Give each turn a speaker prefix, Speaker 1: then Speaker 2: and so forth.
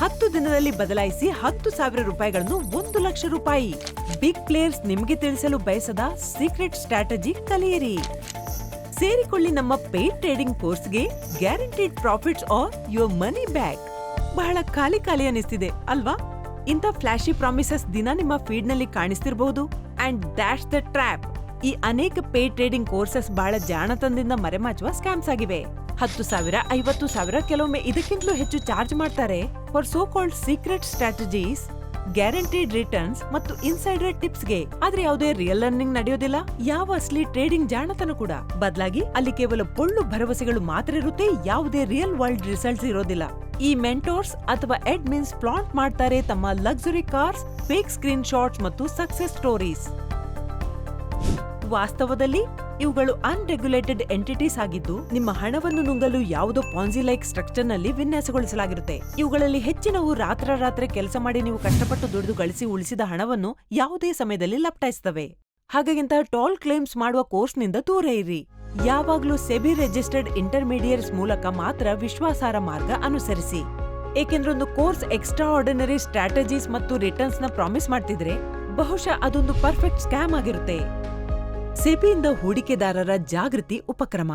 Speaker 1: ಹತ್ತು ದಿನದಲ್ಲಿ ಬದಲಾಯಿಸಿ ಹತ್ತು ಸಾವಿರ ರೂಪಾಯಿಗಳನ್ನು ಒಂದು ಲಕ್ಷ ರೂಪಾಯಿ. ಬಿಗ್ ಪ್ಲೇಯರ್ಸ್ ನಿಮಗೆ ತಿಳಿಸಲು ಬಯಸದ ಸೀಕ್ರೆಟ್ ಸ್ಟ್ರಾಟಜಿ ಕಲಿಯಿರಿ. ಸೇರಿಕೊಳ್ಳಿ ನಮ್ಮ ಪೇಡ್ ಟ್ರೇಡಿಂಗ್ ಕೋರ್ಸ್ಗೆ guaranteed profits or your money back ಬಹಳ ಖಾಲಿ ಖಾಲಿ ಅನಿಸ್ತಿದೆ, ಅಲ್ವಾ? ಇಂಥ ಫ್ಲಾಶಿ ಪ್ರಾಮಿಸಸ್ ದಿನ ನಿಮ್ಮ ಫೀಡ್ನಲ್ಲಿ ಕಾಣಿಸ್ತಿರಬಹುದು ಅಂಡ್ ಡ್ಯಾಶ್ ದ ಟ್ರ್ಯಾಪ್ ಈ ಅನೇಕ ಪೇ ಟ್ರೇಡಿಂಗ್ ಕೋರ್ಸಸ್ ಬಹಳ ಜಾಣತನದಿಂದ ಮರೆಮಾಚುವ ಸ್ಕ್ಯಾಮ್ಸ್ ಆಗಿವೆ. ಹತ್ತು ಸಾವಿರ, ಐವತ್ತು ಸಾವಿರ ಕೆಲವೊಮ್ಮೆ ಇದಕ್ಕಿಂತಲೂ ಹೆಚ್ಚು ಚಾರ್ಜ್ ಮಾಡ್ತಾರೆ for so called secret strategies guaranteed returns ಮತ್ತು ಇನ್ಸೈಡರ್ ಟಿಪ್ಸ್ಗೆ ಆದ್ರೆ ಯಾವುದೇ ರಿಯಲ್ ಲರ್ನಿಂಗ್ ನಡೆಯೋದಿಲ್ಲ. ಯಾವ ಅಸ್ಲಿ ಟ್ರೇಡಿಂಗ್ ಜಾಣತನ ಕೂಡ. ಬದಲಾಗಿ ಅಲ್ಲಿ ಕೇವಲ ಪೊಳ್ಳು ಭರವಸೆಗಳು ಮಾತ್ರ ಇರುತ್ತೆ, ಯಾವುದೇ ರಿಯಲ್ ವರ್ಲ್ಡ್ ರಿಸಲ್ಟ್ಸ್ ಇರೋದಿಲ್ಲ. ಈ ಮೆಂಟೋರ್ಸ್ ಅಥವಾ ಎಡ್ಮಿನ್ಸ್ ಪ್ಲಾಂಟ್ ಮಾಡ್ತಾರೆ ತಮ್ಮ luxury cars fake screen shots ಮತ್ತು ಸಕ್ಸೆಸ್ ಸ್ಟೋರೀಸ್ ವಾಸ್ತವದಲ್ಲಿ ಇವುಗಳು ಅನ್ರೆಗ್ಯುಲೇಟೆಡ್ ಎಂಟಿಟೀಸ್ ಆಗಿದ್ದು, ನಿಮ್ಮ ಹಣವನ್ನು ನುಂಗಲು ಯಾವುದೋ ಪಾನ್ಸಿ ಲೈಕ್ ಸ್ಟ್ರಕ್ಚರ್ನಲ್ಲಿ ವಿನ್ಯಾಸಗೊಳಿಸಲಾಗಿರುತ್ತೆ. ಇವುಗಳಲ್ಲಿ ಹೆಚ್ಚಿನವು ರಾತ್ರೋರಾತ್ರಿ ಕೆಲಸ ಮಾಡಿ ನೀವು ಕಷ್ಟಪಟ್ಟು ದುಡಿದು ಗಳಿಸಿ ಉಳಿಸಿದ ಹಣವನ್ನು ಯಾವುದೇ ಸಮಯದಲ್ಲಿ ಲಪ್ಟಾಯಿಸ್ತವೆ. ಹಾಗಾಗಿಂತಹ ಟಾಲ್ ಟೋಲ್ ಕ್ಲೇಮ್ಸ್ ಮಾಡುವ ಕೋರ್ಸ್ನಿಂದ ದೂರ ಇರಿ. ಯಾವಾಗಲೂ ಸೆಬಿ ರಿಜಿಸ್ಟರ್ಡ್ ಇಂಟರ್ಮೀಡಿಯೇಟ್ಸ್ ಮೂಲಕ ಮಾತ್ರ ವಿಶ್ವಾಸಾರ್ಹ ಮಾರ್ಗ ಅನುಸರಿಸಿ. ಏಕೆಂದ್ರೆ ಒಂದು ಕೋರ್ಸ್ ಎಕ್ಸ್ಟ್ರಾ ಆರ್ಡಿನರಿ ಸ್ಟ್ರಾಟಜೀಸ್ ಮತ್ತು ರಿಟರ್ನ್ಸ್ನ ಪ್ರಾಮಿಸ್ ಮಾಡ್ತಿದ್ರೆ, ಬಹುಶಃ ಅದೊಂದು ಪರ್ಫೆಕ್ಟ್ ಸ್ಕ್ಯಾಮ್ ಆಗಿರುತ್ತೆ. ಸೆಬಿಯಿಂದ ಹೂಡಿಕೆದಾರರ ಜಾಗೃತಿ ಉಪಕ್ರಮ.